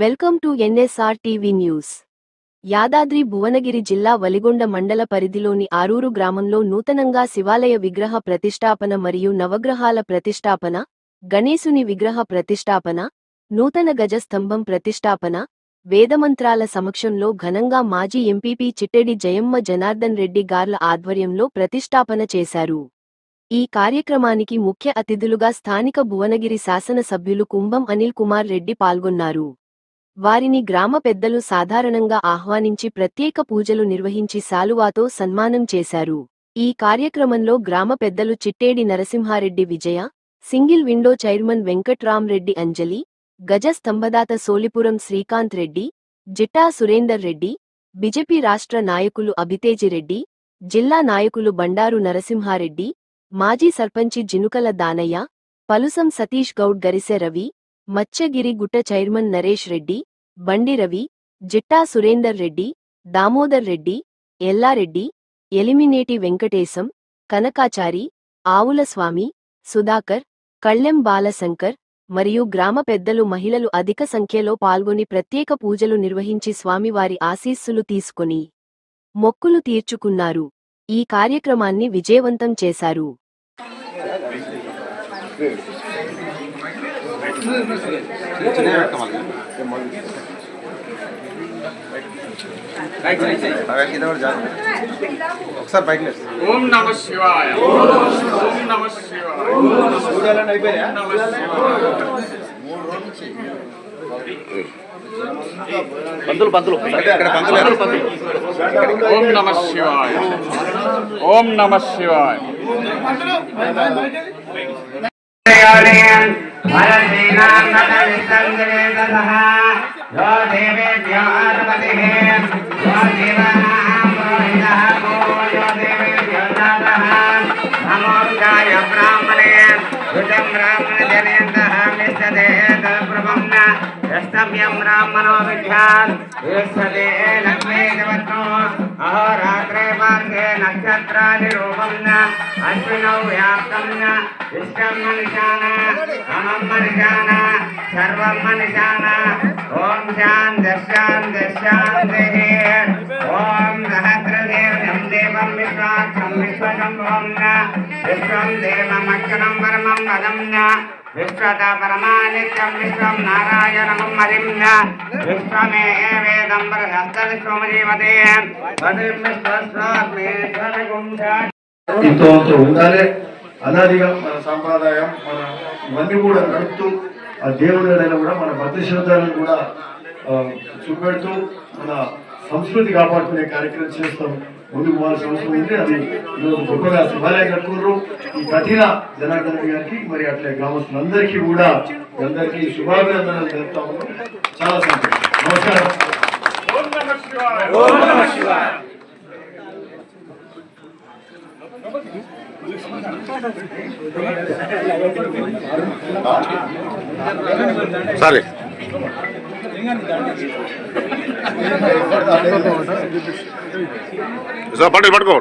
Welcome to NSR TV news. Yadadri Bhuvanagiri జిల్లా వలిగొండ మండల పరిధిలోని ఆరూరు గ్రామంలో నూతనంగా శివాలయ విగ్రహ ప్రతిష్టాపన మరియు నవగ్రహాల ప్రతిష్టాపన గణేశుని విగ్రహ ప్రతిష్టాపన నూతన గజస్తంభం ప్రతిష్టాపన వేదమంత్రాల సమక్షంలో ఘనంగా మాజీ ఎంపీపీ చిట్టెడి జయమ్మ జనార్దన్ రెడ్డి గార్ల ఆధ్వర్యంలో ప్రతిష్టాపన చేశారు. ఈ కార్యక్రమానికి ముఖ్య అతిథులుగా స్థానిక భువనగిరి శాసనసభ్యులు కుంభం అనిల్ కుమార్ రెడ్డి పాల్గొన్నారు. వారిని గ్రామ పెద్దలు సాధారణంగా ఆహ్వానించి ప్రత్యేక పూజలు నిర్వహించి శాలువాతో సన్మానం చేశారు. ఈ కార్యక్రమంలో గ్రామ పెద్దలు Chittedi Narasimha Reddy Vijaya single window chairman Venkatram Reddy అంజలి గజ స్తంభదాత సోలిపురం శ్రీకాంత్ రెడ్డి జిట్టా సురేందర్ రెడ్డి బిజెపి రాష్ట్ర నాయకులు అభితేజిరెడ్డి జిల్లా నాయకులు బండారు నరసింహారెడ్డి మాజీ సర్పంచి జినుకల దానయ్య పలుసం సతీష్ గౌడ్ గరిసె రవి మత్స్యగిరి గుట్ట చైర్మన్ నరేష్ రెడ్డి బండి రవి జిట్టా సురేందర్ రెడ్డి దామోదర్ రెడ్డి ఎల్లారెడ్డి ఎలిమినేటి వెంకటేశం కనకాచారి ఆవుల స్వామి సుధాకర్ కళ్ళెం బాలశంకర్ మరియు గ్రామ పెద్దలు మహిళలు అధిక సంఖ్యలో పాల్గొని ప్రత్యేక పూజలు నిర్వహించి స్వామివారి ఆశీస్సులు తీసుకొని మొక్కులు తీర్చుకున్నారు. ఈ కార్యక్రమాన్ని విజయవంతం చేశారు. ఒకసారి బైక్ ఓం నమ శివాయ. ఓం నమ శివాయ. పూజలన్నీ అయిపోయా నమ శివాయ పంతులు పంతులు ఇక్కడ పంతులు ఓం నమ శివాయ ఓం నమ శివాయ బ్రాహ్మణే రుజం బ్రాహ్మణ జనేంద్ర మిష్టదే ప్రపన్న యస్తవ్యం బ్రాహ్మణో విద్యాన్ విశ్వదే లక్ష్మీ దేవతో అహోరాత్రే మార్గే నక్షత్రాది రూపం అశ్వినౌ వ్యాప్తం ఇష్టం మనిషాన అమం మనిషాన సర్వం మనిషాన ఓం శాంతి శాంతి శాంతి ఓం సహస్రదేవం దేవం విశ్వాక్షం విశ్వశంభవం విశ్వం దేవమక్షరం పరమం పదం విశ్వత పరమానిత్యం విశ్వం నారాయణం హరిం విశ్వమే వేదం బృహస్తవిశ్వమజీవతే పదిం ఇంతో ఉండాలి. అనాదిగా మన సంప్రదాయం మన ఇవన్నీ కూడా నడుపుతూ ఆ దేవుడి కూడా మన భక్తి కూడా చూపెడుతూ మన సంస్కృతి కాపాడుకునే కార్యక్రమం చేస్తాం ముందుకు పోవాల్సిన అవసరం ఉంది. అది ఈరోజు గొప్పగా శివాలయం కట్టుకున్నారు ఈ కఠిన జనార్దన్ గారికి మరి అట్లే గ్రామస్తులందరికీ కూడా అందరికీ శుభాభినందనలు తెలుపుతా ఉన్నాం. చాలా సంతోషం. నమస్కారం. ఓం నమ శివాయ. ఓం నమ శివాయ సరే సార్ పట్టు పట్టుకో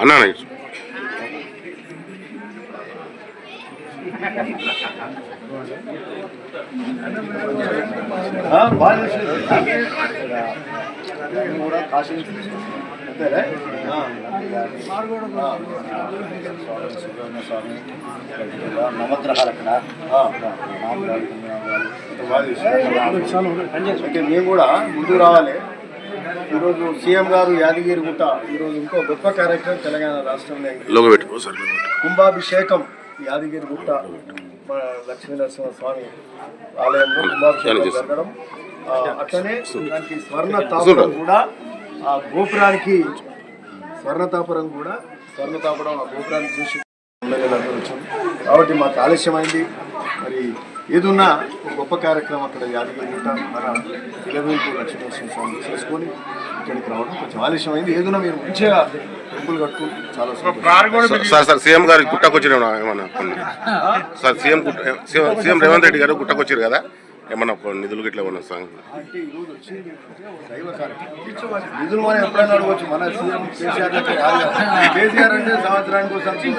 అన్నా బాగా కూడా కాశీ అయితే మేము కూడా ముందుకు రావాలి. ఈరోజు సీఎం గారు యాదగిరి గుట్ట ఈరోజు ఇంకో గొప్ప కార్యక్రమం తెలంగాణ రాష్ట్రంలో కుంభాభిషేకం యాదగిరి గుట్ట మన లక్ష్మీ నరసింహ స్వామి ఆలయంలో కుంభాభిషేకం జరగడం. అట్లనే దానికి స్వర్ణ తాపరం కూడా ఆ గోపురానికి స్వర్ణ తాపరం కూడా స్వర్ణ తాపడం ఆ గోపురాన్ని చూసి ఎమ్మెల్యేలందరూ వచ్చాం. కాబట్టి మాకు ఆలస్యమైంది మరి ఏదున్నా ఒక గొప్ప కార్యక్రమం అక్కడ యాదగిరి గుట్ట మన ఇలవేంపు లక్ష్మీనరసింహ స్వామి చేసుకొని ఇక్కడికి రావడం కొంచెం ఆలస్యమైంది ఏదున్నా మీరు మంచిగా టెంపుల్ కట్టుకుంటూ చాలా సార్ సార్ సీఎం గారు గుట్టకొచ్చిన ఏమన్నా కొన్ని? సార్ సీఎం గుట్ట సీఎం సీఎం రేవంత్ రెడ్డి గారు గుట్టకొచ్చారు కదా? ఏమన్నా నిధులు గిట్ల ఏమన్నా సాంగ్ నిధులు మనం ఎప్పుడైనా అడగవచ్చు మన సీఎం కేసీఆర్ కేసీఆర్ అంటే సంవత్సరానికి ఒకసారి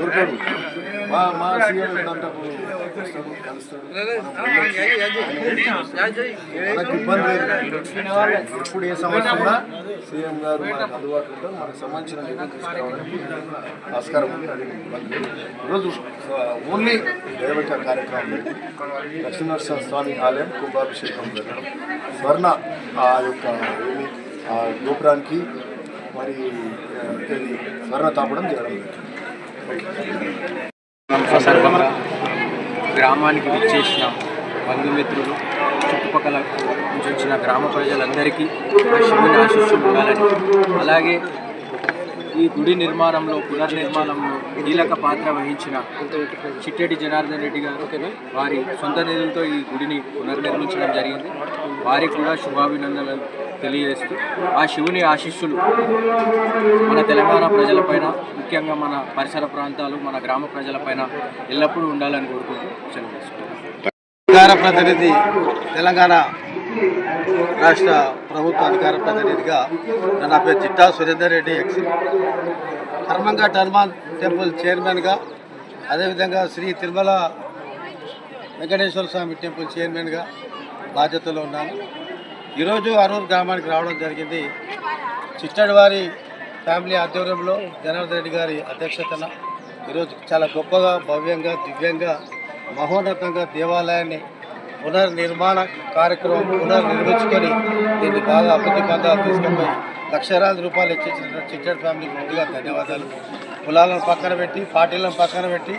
దొరకడు. మా మా సీఎం మనకి ఇబ్బంది లేదు. ఎప్పుడు ఏ సమస్య కూడా సీఎం గారు మనకు అందుబాటులో ఉంటారు. మనకు సంబంధించిన నిధులు తీసుకురావడానికి ఆస్కారం ఈరోజు ఓన్లీ దైవక కార్యక్రమం లక్ష్మీనరసింహ స్వామి ఆలయం కుంభాభిషేకం జరగడం స్వర్ణ ఆ యొక్క ఆ గోపురానికి మరి స్వర్ణ తాపడం జరగడం గ్రామానికి విచ్చేసిన బంధుమిత్రులు చుట్టుపక్కల నుంచి వచ్చిన గ్రామ ప్రజలందరికీ శివుని ఆశీస్సులు ఉండాలని. అలాగే ఈ గుడి నిర్మాణంలో పునర్నిర్మాణంలో కీలక పాత్ర వహించిన చిట్టెడి జనార్దన్ రెడ్డి గారు వారి సొంత నిధులతో ఈ గుడిని పునర్నిర్మించడం జరిగింది. వారికి కూడా శుభాభినందనలు తెలియజేస్తూ ఆ శివుని ఆశీస్సులు మన తెలంగాణ ప్రజలపైన ముఖ్యంగా మన పరిసర ప్రాంతాలు మన గ్రామ ప్రజలపైన ఎల్లప్పుడూ ఉండాలని కోరుకుంటూ సెలవు అధికార ప్రతినిధి తెలంగాణ రాష్ట్ర ప్రభుత్వ అధికార ప్రతినిధిగా నా పేరు చిట్టా సురేందర్ రెడ్డి ఎక్స్ కర్మంగా టర్మాన్ టెంపుల్ చైర్మన్గా అదేవిధంగా శ్రీ తిరుమల వెంకటేశ్వర స్వామి టెంపుల్ చైర్మన్గా బాధ్యతలో ఉన్నాను. ఈరోజు అరూర్ గ్రామానికి రావడం జరిగింది. చిట్టడి వారి ఫ్యామిలీ ఆధ్వర్యంలో జనార్దన్ రెడ్డి గారి అధ్యక్షతన ఈరోజు చాలా గొప్పగా భవ్యంగా దివ్యంగా మహోన్నతంగా దేవాలయాన్ని పునర్నిర్మాణ కార్యక్రమం పునర్నిర్మించుకొని దీన్ని బాగా అభివృద్ధి పొందాలు తీసుకుపోయి లక్షలాది రూపాయలు ఇచ్చేసిన చిట్టడి ఫ్యామిలీకి ముందుగా ధన్యవాదాలు. కులాలను పక్కన పెట్టి పార్టీలను పక్కన పెట్టి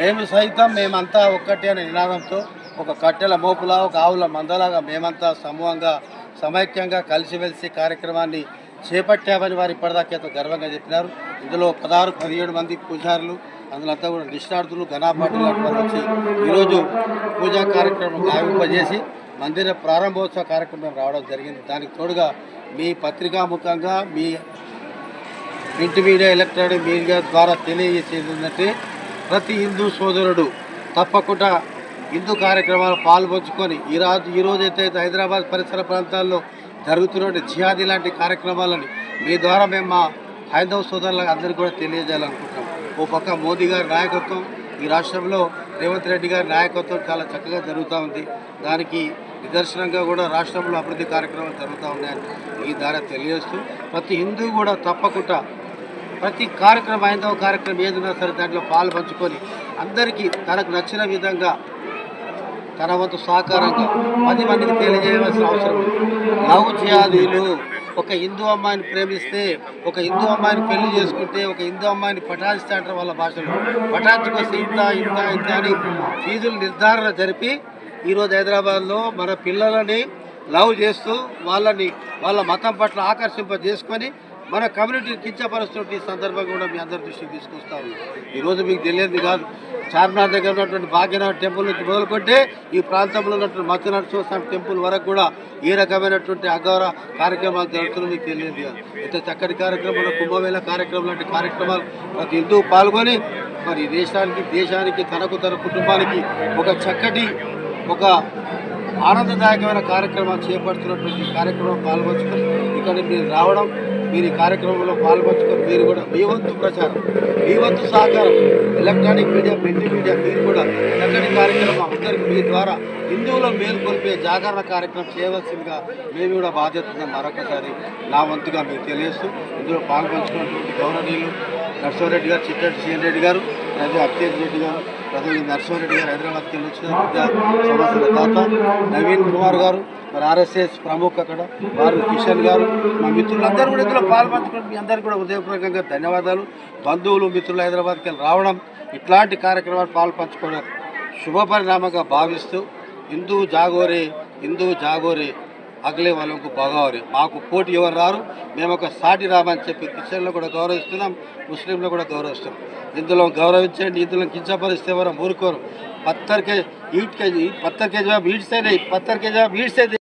మేము సైతం మేమంతా ఒక్కటే అనే నినాదంతో ఒక కట్టెల మోపులా ఒక ఆవుల మందలాగా మేమంతా సమూహంగా సమైక్యంగా కలిసిమెలిసి కార్యక్రమాన్ని చేపట్టామని వారు ఇప్పటిదాకా గర్వంగా చెప్పినారు. ఇందులో పదహారు పదిహేడు మంది పూజారులు అందులంతా కూడా నిష్ణార్థులు ఘనాపాటి లాంటి వచ్చి ఈరోజు పూజా కార్యక్రమం గావింపజేసి మందిర ప్రారంభోత్సవ కార్యక్రమం రావడం జరిగింది. దానికి తోడుగా మీ పత్రికాముఖంగా మీ ప్రింట్ మీడియా ఎలక్ట్రానిక్ మీడియా ద్వారా తెలియజేసేది ఏంటంటే ప్రతి హిందూ సోదరుడు తప్పకుండా హిందూ కార్యక్రమాలు పాల్పంచుకొని ఈ రాజు ఈ హైదరాబాద్ పరిసర ప్రాంతాల్లో జరుగుతున్న జిహాదీ లాంటి కార్యక్రమాలని మీ ద్వారా మేము మా హైందవ సోదరులకు అందరికీ కూడా తెలియజేయాలనుకుంటున్నాం. ఓ పక్క మోదీ గారి నాయకత్వం ఈ రాష్ట్రంలో రేవంత్ రెడ్డి గారి నాయకత్వం చాలా చక్కగా జరుగుతూ ఉంది. దానికి నిదర్శనంగా కూడా రాష్ట్రంలో అభివృద్ధి కార్యక్రమాలు జరుగుతూ ఉన్నాయని ఈ ద్వారా తెలియజేస్తూ ప్రతి హిందూ కూడా తప్పకుండా ప్రతి కార్యక్రమం హైందవ కార్యక్రమం ఏదైనా సరే దాంట్లో పాలు పంచుకొని అందరికీ తనకు నచ్చిన విధంగా తన వంతు సహకారంగా పది మందికి తెలియజేయవలసిన అవసరం లవ్ జియాదీలు ఒక హిందూ అమ్మాయిని ప్రేమిస్తే ఒక హిందూ అమ్మాయిని పెళ్ళి చేసుకుంటే ఒక హిందూ అమ్మాయిని పటాయిస్తా అంటారు వాళ్ళ భాషలో పటాయించుకొస్తే ఇంత ఇంత ఇంత అని ఫీజులు నిర్ధారణ జరిపి ఈరోజు హైదరాబాద్లో మన పిల్లలని లవ్ చేస్తూ వాళ్ళని వాళ్ళ మతం పట్ల ఆకర్షింప చేసుకొని మన కమ్యూనిటీ కించపరుస్తున్న ఈ సందర్భంగా కూడా మీ అందరి దృష్టికి తీసుకొస్తా ఉన్నాం. ఈరోజు మీకు తెలియదు కాదు. చార్మినార్ దగ్గర ఉన్నటువంటి భాగ్యనాథ్ టెంపుల్ నుంచి మొదలుకుంటే ఈ ప్రాంతంలో ఉన్నటువంటి మత్స్య నరసింహస్వామి టెంపుల్ వరకు కూడా ఏ రకమైనటువంటి అగౌర కార్యక్రమాలు జరుగుతున్నా మీకు తెలియదు కాదు. ఇంత చక్కటి కార్యక్రమాలు కుంభమేళ కార్యక్రమం లాంటి కార్యక్రమాలు ప్రతి హిందూ పాల్గొని మరి దేశానికి దేశానికి తనకు తన కుటుంబానికి ఒక చక్కటి ఒక ఆనందదాయకమైన కార్యక్రమాలు చేపడుతున్నటువంటి కార్యక్రమం పాల్గొచ్చుకొని ఇక్కడ మీరు రావడం మీరు ఈ కార్యక్రమంలో పాల్పంచుకొని మీరు కూడా మీ వంతు ప్రచారం మీ వంతు సహకారం ఎలక్ట్రానిక్ మీడియా ప్రింట్ మీడియా మీరు కూడా చక్కటి కార్యక్రమం అందరికీ మీ ద్వారా హిందువులో మేల్కొల్పే జాగరణ కార్యక్రమం చేయవలసిందిగా మేము కూడా బాధ్యత ఉందని మరొకసారి నా వంతుగా మీకు తెలియస్తూ ఇందులో పాల్పంచుకున్నటువంటి గౌరవనీయులు నర్సోరెడ్డి గారు చిట్టటి సీఎన్ రెడ్డి గారు అలాగే అక్షయ్ రెడ్డి గారు ప్రధాని నరసింహారెడ్డి గారు హైదరాబాద్కి వెళ్ళి వచ్చిన సమస్యల తాత నవీన్ కుమార్ గారు మరి ఆర్ఎస్ఎస్ ప్రముఖ అక్కడ వారు కిషన్ గారు మా మిత్రులందరూ కూడా ఇందులో పాల్పంచుకోవడం మీ అందరికీ కూడా ఉదయపూర్వకంగా ధన్యవాదాలు. బంధువులు మిత్రులు హైదరాబాద్కి వెళ్ళి రావడం ఇట్లాంటి కార్యక్రమాలు పాల్పంచుకోవడం శుభపరిణామంగా భావిస్తూ హిందూ జాగోరే హిందూ జాగోరే అగ్లే వాళ్ళకు బాగోవాలి మాకు పోటీ ఎవరు రారు? మేము ఒక సాటి రామని చెప్పి క్రిస్టియన్లు కూడా గౌరవిస్తున్నాం ముస్లింలు కూడా గౌరవిస్తున్నాం. ఇందులో గౌరవించండి ఇందులో కించపరిస్తే ఎవరు? ఊరుకోరు. పత్తర్ కే ఈట్ కేజీ పత్తర్ కేజీ అయినాయి పత్తర్ కేజీ ఈడ్సేది